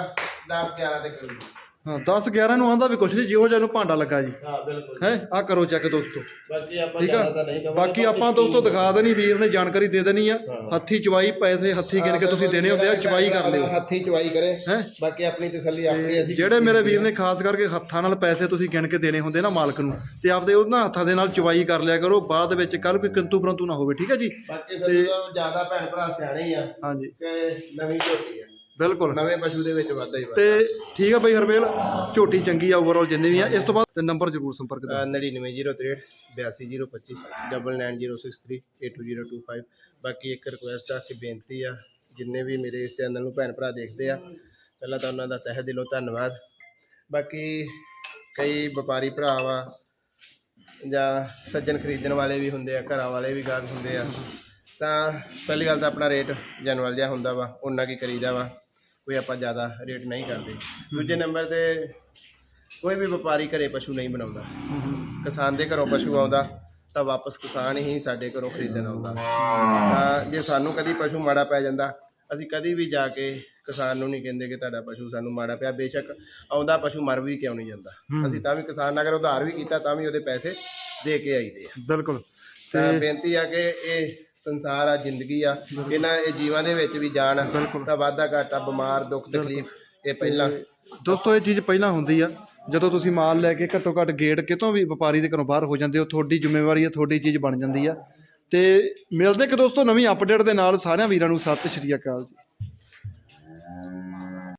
10 11 ਤੇ ਕਰੂਗੀ ਹਾਂ 10 11 ਨੂੰ ਆਂਦਾ ਵੀ ਕੁਛ ਨਹੀਂ ਜਿਹੋ ਜਿਹਾ ਨੂੰ ਭਾਂਡਾ ਲੱਗਾ ਜੀ। ਹਾਂ ਬਿਲਕੁਲ ਹੈ ਆ ਕਰੋ ਚੈੱਕ ਦੋਸਤੋ। ਬਾਕੀ ਆਪਾਂ ਠੀਕ ਜ਼ਿਆਦਾ ਤਾਂ ਆ ਨਹੀਂ ਕਵਾਂਗੇ ਬਾਕੀ ਆਪਾਂ ਦੋਸਤੋ ਦਿਖਾ ਦੇਣੀ ਵੀਰ ਨੇ ਜਾਣਕਾਰੀ ਦੇ ਦੇਣੀ ਆ। ਹੱਥੀ ਚਵਾਈ ਪੈਸੇ ਹੱਥੀ ਗਿਣ ਕੇ ਤੁਸੀਂ ਦੇਣੇ ਹੁੰਦੇ ਆ ਚਵਾਈ ਕਰ ਲਿਓ। ਹੱਥੀ ਚਵਾਈ ਕਰੇ। ਹੈ? ਬਾਕੀ ਆਪਣੀ ਤਸੱਲੀ ਆਪਣੀ ਅਸੀਂ ਜਿਹੜੇ ਮੇਰੇ ਵੀਰ ਨੇ ਖਾਸ ਕਰਕੇ ਹੱਥਾਂ ਨਾਲ ਪੈਸੇ ਤੁਸੀਂ ਗਿਣ ਕੇ ਦੇਣੇ ਹੁੰਦੇ ਨਾ ਮਾਲਕ ਨੂੰ ਤੇ ਆਪਦੇ ਉਹਨਾਂ ਹੱਥਾਂ ਦੇ ਨਾਲ ਚਵਾਈ ਕਰ ਲਿਆ ਕਰੋ ਬਾਅਦ ਵਿੱਚ ਕੱਲ ਕੋਈ ਕਿੰਤੂ ਪਰੰਤੂ ਨਾ ਹੋਵੇ ਠੀਕ ਹੈ ਜੀ? ਬਾਕੀ ਸੰਧੂ ਸਾਹਿਬ ਜ਼ਿਆਦਾ ਭੈਣ ਭਰਾ ਸਿਆਣੇ ਹੀ ਆ ਹਾਂਜੀ। ਕਿ ਨਵੀਂ ਝੋਟੀ ਆ। ਬਿਲਕੁਲ। ਨਵੇਂ ਪਸ਼ੂ ਦੇ ਵਿੱਚ ਵਾਧਾ ਹੀ ਵਾਧਾ। ਤੇ ਠੀਕ ਆ ਬਈ ਹਰਵੇਲ ਝੋਟੀ ਚੰਗੀ ਆ ਓਵਰਆਲ ਜਿੰਨੇ ਵੀ ਆ ਇਸ ਤੋਂ ਬਾਅਦ ਤੇ ਨੰਬਰ ਜ਼ਰੂਰ ਸੰਪਰਕ ਕਰੋ। 9903 82025 9906382025 ਬਾਕੀ ਇੱਕ ਰਿਕੁਐਸਟ ਆ ਕਿ ਬੇਨਤੀ ਆ ਜਿੰਨੇ ਵੀ ਮੇਰੇ ਇਸ ਚੈਨਲ ਨੂੰ ਭੈਣ ਭਰਾ ਦੇਖਦੇ ਆ ਪਹਿਲਾਂ ਤਾਂ ਉਹਨਾਂ ਦਾ ਤਹਿ ਦਿਲੋਂ ਧੰਨਵਾਦ। ਬਾਕੀ ਕਈ ਵਪਾਰੀ ਭਰਾ ਵਾ ਜਾਂ ਸੱਜਣ ਖਰੀਦਣ ਵਾਲੇ ਵੀ ਹੁੰਦੇ ਆ ਘਰਾਂ ਵਾਲੇ ਵੀ ਗਾਹਕ ਹੁੰਦੇ ਆ ਤਾਂ ਪਹਿਲੀ ਗੱਲ ਤਾਂ ਆਪਣਾ ਰੇਟ ਜਨਰਲ ਜਿਹਾ ਹੁੰਦਾ ਵਾ ਉਹਨਾਂ ਕੀ ਕਰੀਦਾ ਵਾ। ਕੋਈ ਆਪਾਂ ਜ਼ਿਆਦਾ ਰੇਟ ਨਹੀਂ ਕਰਦੇ। ਦੂਜੇ ਨੰਬਰ ਤੇ ਕੋਈ ਵੀ ਵਪਾਰੀ ਘਰੇ ਪਸ਼ੂ ਨਹੀਂ ਬਣਾਉਂਦਾ। ਕਿਸਾਨ ਦੇ ਘਰੋਂ ਪਸ਼ੂ ਆਉਂਦਾ ਤਾਂ ਵਾਪਸ ਕਿਸਾਨ ਹੀ ਸਾਡੇ ਘਰੋਂ ਖਰੀਦਣ ਆਉਂਦਾ। ਤਾਂ ਜੇ ਸਾਨੂੰ ਕਦੀ ਪਸ਼ੂ ਮਾੜਾ ਪੈ ਜਾਂਦਾ ਅਸੀਂ ਕਦੀ ਵੀ ਜਾ ਕੇ ਕਿਸਾਨ ਨੂੰ ਨਹੀਂ ਕਹਿੰਦੇ ਕਿ ਤੁਹਾਡਾ ਪਸ਼ੂ ਸਾਨੂੰ ਮਾੜਾ ਪਿਆ। ਬੇਸ਼ੱਕ ਆਉਂਦਾ ਪਸ਼ੂ ਮਰ ਵੀ ਕਿਉਂ ਨਹੀਂ ਜਾਂਦਾ। ਅਸੀਂ ਤਾਂ ਵੀ ਕਿਸਾਨ ਨਾਲ ਅਗਰ ਉਧਾਰ ਵੀ ਕੀਤਾ ਤਾਂ ਵੀ ਉਹਦੇ ਪੈਸੇ ਦੇ ਕੇ ਆਈਦੇ ਆ। ਬਿਲਕੁਲ। ਤਾਂ ਬੇਨਤੀ ਆ ਕਿ ਇਹ ਸੰਸਾਰ ਆ ਜ਼ਿੰਦਗੀ ਆ ਇਹਨਾਂ ਇਹ ਜੀਵਾਂ ਦੇ ਵਿੱਚ ਵੀ ਜਾਣ ਤਾਂ ਵਾਧਾ ਘਾਟਾ ਬਿਮਾਰ ਦੁੱਖ ਤਕਲੀਫ ਇਹ ਪਹਿਲਾਂ। ਦੋਸਤੋ ਇਹ ਚੀਜ਼ ਪਹਿਲਾਂ ਹੁੰਦੀ ਆ। ਜਦੋਂ ਤੁਸੀਂ ਮਾਲ ਲੈ ਕੇ ਘੱਟੋ ਘੱਟ ਗੇਟ ਕਿਤੋਂ ਵੀ ਵਪਾਰੀ ਦੇ ਘਰੋਂ ਬਾਹਰ ਹੋ ਜਾਂਦੇ ਹੋ ਤੁਹਾਡੀ ਜ਼ਿੰਮੇਵਾਰੀ ਹੈ ਤੁਹਾਡੀ ਚੀਜ਼ ਬਣ ਜਾਂਦੀ ਆ। ਤੇ ਮਿਲਦੇ ਕਿ ਦੋਸਤੋ ਨਵੀਂ ਅਪਡੇਟ ਦੇ ਨਾਲ ਸਾਰਿਆਂ ਵੀਰਾਂ ਨੂੰ ਸਤਿ ਸ਼੍ਰੀ ਅਕਾਲ ਜੀ।